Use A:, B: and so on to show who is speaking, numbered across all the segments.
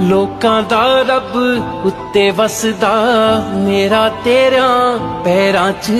A: ਲੋਕਾਂ ਦਾ ਰੱਬ ਉੱਤੇ ਵਸਦਾ, ਮੇਰਾ ਤੇਰਾ ਪੈਰਾਂ 'ਚ।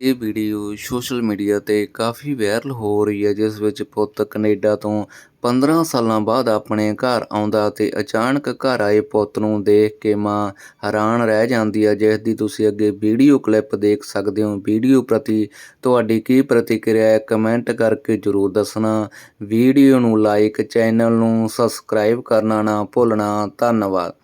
B: ਇਹ ਵੀਡੀਓ ਸੋਸ਼ਲ ਮੀਡੀਆ ਤੇ ਕਾਫੀ ਵਾਇਰਲ ਹੋ ਰਹੀ ਹੈ, ਜਿਸ ਵਿੱਚ ਪੁੱਤ ਕੈਨੇਡਾ ਤੋਂ 15 ਸਾਲਾਂ ਬਾਅਦ ਆਪਣੇ ਘਰ ਆਉਂਦਾ ਤੇ ਅਚਾਨਕ ਘਰ ਆਏ ਪੁੱਤ ਨੂੰ ਦੇਖ ਕੇ ਮਾਂ ਹੈਰਾਨ ਰਹਿ ਜਾਂਦੀ ਹੈ। ਜਿਸ ਦੀ ਤੁਸੀਂ ਅੱਗੇ ਵੀਡੀਓ ਕਲਿੱਪ ਦੇਖ ਸਕਦੇ ਹੋ। ਵੀਡੀਓ ਪ੍ਰਤੀ ਤੁਹਾਡੀ ਕੀ ਪ੍ਰਤੀਕਿਰਿਆ ਹੈ, ਕਮੈਂਟ ਕਰਕੇ ਜਰੂਰ ਦੱਸਣਾ। ਵੀਡੀਓ ਨੂੰ ਲਾਈਕ, ਚੈਨਲ ਨੂੰ ਸਬਸਕ੍ਰਾਈਬ ਕਰਨਾ ਨਾ ਭੁੱਲਣਾ। ਹਾਂ ਧੰਨਵਾਦ।